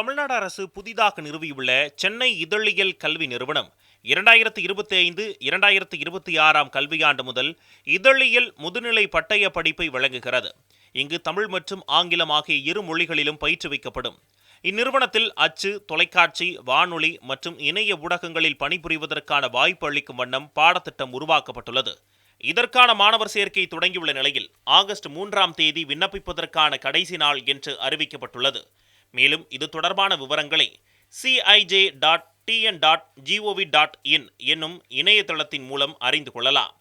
தமிழ்நாடு அரசு புதிதாக நிறுவியுள்ள சென்னை இதழியல் கல்வி நிறுவனம் இரண்டாயிரத்தி இருபத்தி ஐந்து இரண்டாயிரத்தி இருபத்தி ஆறாம் கல்வியாண்டு முதல் இதழியல் முதுநிலை பட்டய படிப்பை வழங்குகிறது. இங்கு தமிழ் மற்றும் ஆங்கிலம் ஆகிய இரு மொழிகளிலும் பயிற்றுவிக்கப்படும். இந்நிறுவனத்தில் அச்சு தொலைக்காட்சி வானொலி மற்றும் இணைய ஊடகங்களில் பணிபுரிவதற்கான வாய்ப்பு அளிக்கும் வண்ணம் பாடத்திட்டம் உருவாக்கப்பட்டுள்ளது. இதற்கான மாணவர் சேர்க்கை தொடங்கியுள்ள நிலையில் ஆகஸ்ட் மூன்றாம் தேதி விண்ணப்பிப்பதற்கான கடைசி நாள் என்று அறிவிக்கப்பட்டுள்ளது. மேலும் இது தொடர்பான விவரங்களை CIJ dot TN dot GOV dot in என்னும் இணையதளத்தின் மூலம் அறிந்து கொள்ளலாம்.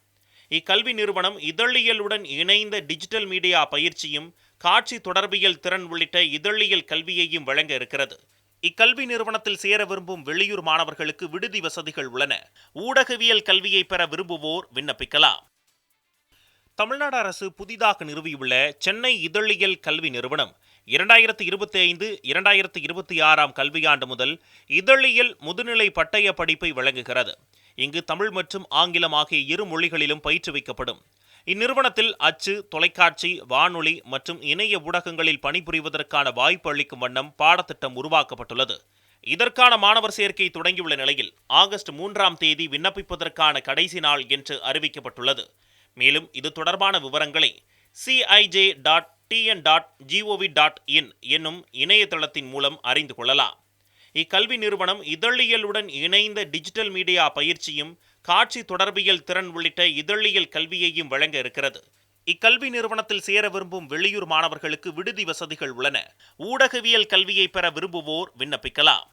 இக்கல்வி நிறுவனம் இதழியலுடன் இணைந்த டிஜிட்டல் மீடியா பயிற்சியும் காட்சி தொடர்பியல் திறன் உள்ளிட்ட இதழியல் கல்வியையும் வழங்க இருக்கிறது. இக்கல்வி நிறுவனத்தில் சேர விரும்பும் வெளியூர் மாணவர்களுக்கு விடுதி வசதிகள் உள்ளன. ஊடகவியல் கல்வியை பெற விரும்புவோர் விண்ணப்பிக்கலாம். தமிழ்நாடு அரசு புதிதாக நிறுவியுள்ள சென்னை இதழியல் கல்வி நிறுவனம் இரண்டாயிரத்தி இருபத்தி ஐந்து இரண்டாயிரத்தி இருபத்தி ஆறாம் கல்வியாண்டு முதல் இதழியல் முதுநிலை பட்டய படிப்பை வழங்குகிறது. இங்கு தமிழ் மற்றும் ஆங்கிலம் ஆகிய இரு மொழிகளிலும் பயிற்றுவிக்கப்படும். இந்நிறுவனத்தில் அச்சு தொலைக்காட்சி வானொலி மற்றும் இணைய ஊடகங்களில் பணிபுரிவதற்கான வாய்ப்பு அளிக்கும் வண்ணம் பாடத்திட்டம் உருவாக்கப்பட்டுள்ளது. இதற்கான மாணவர் சேர்க்கை தொடங்கியுள்ள நிலையில் ஆகஸ்ட் மூன்றாம் தேதி விண்ணப்பிப்பதற்கான கடைசி நாள் என்று அறிவிக்கப்பட்டுள்ளது. மேலும் இது தொடர்பான விவரங்களை CIJ dot TN dot GOV dot in என்னும் இணையதளத்தின் மூலம் அறிந்து கொள்ளலாம். இக்கல்வி நிறுவனம் இதழியலுடன் இணைந்த டிஜிட்டல் மீடியா பயிற்சியும் காட்சி தொடர்பியல் திறன் உள்ளிட்ட இதழியல் கல்வியையும் வழங்க இருக்கிறது. இக்கல்வி நிறுவனத்தில் சேர விரும்பும் வெளியூர் மாணவர்களுக்கு விடுதி வசதிகள் உள்ளன. ஊடகவியல் கல்வியை பெற விரும்புவோர் விண்ணப்பிக்கலாம்.